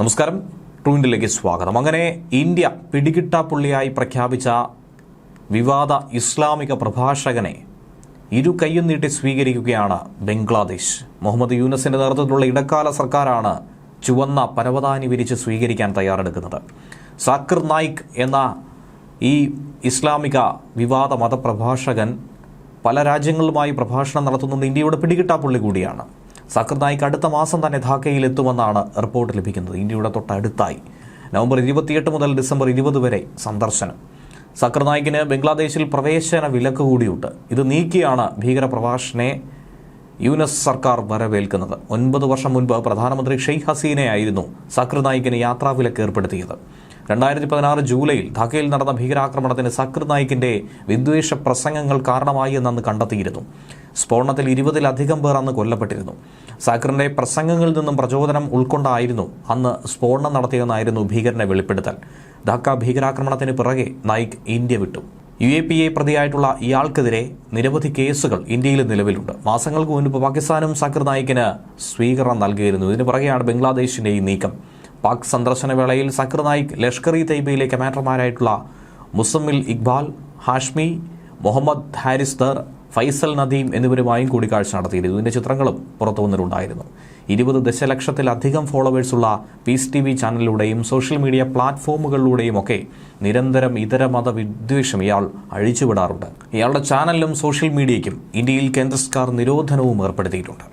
നമസ്കാരം. ട്രൂവിന്റിലേക്ക് സ്വാഗതം. അങ്ങനെ ഇന്ത്യ പിടികിട്ടാപ്പുള്ളിയായി പ്രഖ്യാപിച്ച വിവാദ ഇസ്ലാമിക പ്രഭാഷകനെ ഇരു കൈയും നീട്ടി സ്വീകരിക്കുകയാണ് ബംഗ്ലാദേശ്. മുഹമ്മദ് യൂനസിന്റെ നേതൃത്വത്തിലുള്ള ഇടക്കാല സർക്കാരാണ് ചുവന്ന പരവതാനി വിരിച്ച് സ്വീകരിക്കാൻ തയ്യാറെടുക്കുന്നത്. സാക്കിർ നായിക് എന്ന ഈ ഇസ്ലാമിക വിവാദ മതപ്രഭാഷകൻ പല രാജ്യങ്ങളുമായി പ്രഭാഷണം നടത്തുന്നത് ഇന്ത്യയുടെ പിടികിട്ടാപ്പുള്ളി കൂടിയാണ്. സാക്കിർ നായിക്ക് അടുത്ത മാസം തന്നെ ധാക്കയിൽ എത്തുമെന്നാണ് റിപ്പോർട്ട് ലഭിക്കുന്നത്. ഇന്ത്യയുടെ തൊട്ടടുത്തായി നവംബർ ഇരുപത്തിയെട്ട് മുതൽ ഡിസംബർ ഇരുപത് വരെ സന്ദർശനം. സക്കർ നായിക്കിന് ബംഗ്ലാദേശിൽ പ്രവേശന വിലക്ക് കൂടിയുണ്ട്. ഇത് നീക്കിയാണ് ഭീകരപ്രഭാഷനെ യൂനസ് സർക്കാർ വരവേൽക്കുന്നത്. ഒൻപത് വർഷം മുൻപ് പ്രധാനമന്ത്രി ഷെയ്ഖ് ഹസീനയായിരുന്നു സക്കർ നായിക്കിന് യാത്രാ വിലക്ക് ഏർപ്പെടുത്തിയത്. രണ്ടായിരത്തി പതിനാറ് ജൂലൈയിൽ ധാക്കയിൽ നടന്ന ഭീകരാക്രമണത്തിന് സക്കർ നായിക്കിന്റെ വിദ്വേഷ പ്രസംഗങ്ങൾ കാരണമായി എന്നന്ന് കണ്ടെത്തിയിരുന്നു സ്ഫോടനത്തിൽ ഇരുപതിലധികം പേർ അന്ന് കൊല്ലപ്പെട്ടിരുന്നു. സാക്കറിന്റെ പ്രസംഗങ്ങളിൽ നിന്നും പ്രചോദനം ഉൾക്കൊണ്ടായിരുന്നു അന്ന് സ്ഫോടനം നടത്തിയെന്നായിരുന്നു ഭീകരനെ വെളിപ്പെടുത്തൽ. ധാക്ക ഭീകരാക്രമണത്തിന് പിറകെ നായിക് ഇന്ത്യ വിട്ടു. യു എ പി എ പ്രതിയായിട്ടുള്ള ഇയാൾക്കെതിരെ നിരവധി കേസുകൾ ഇന്ത്യയിൽ നിലവിലുണ്ട്. മാസങ്ങൾക്ക് മുൻപ് പാകിസ്ഥാനും സക്കർ നായിക്കിന് സ്വീകരണം നൽകിയിരുന്നു. ഇതിന് പിറകെയാണ് ബംഗ്ലാദേശിന്റെ ഈ നീക്കം. പാക് സന്ദർശന വേളയിൽ സക്കർ നായിക് ലഷ്കർ ഇ തൈബയിലെ കമാൻഡർമാരായിട്ടുള്ള മുസമ്മിൽ ഇക്ബാൽ ഹാഷ്മി മുഹമ്മദ് ഹാരിസ് ദർ ഫൈസൽ നദീം എന്നിവരുമായും കൂടിക്കാഴ്ച നടത്തിയിരുന്നു. ഇതിന്റെ ചിത്രങ്ങളും പുറത്തു വന്നിട്ടുണ്ടായിരുന്നു. ഇരുപത് ദശലക്ഷത്തിലധികം ഫോളോവേഴ്സുള്ള പീസ് ടി വി ചാനലിലൂടെയും സോഷ്യൽ മീഡിയ പ്ലാറ്റ്ഫോമുകളിലൂടെയും ഒക്കെ നിരന്തരം ഇതര മത വിദ്വേഷം ഇയാൾ അഴിച്ചുവിടാറുണ്ട്. ഇയാളുടെ ചാനലിലും സോഷ്യൽ മീഡിയയ്ക്കും ഇന്ത്യയിൽ കേന്ദ്ര സർക്കാർ നിരോധനവും ഏർപ്പെടുത്തിയിട്ടുണ്ട്.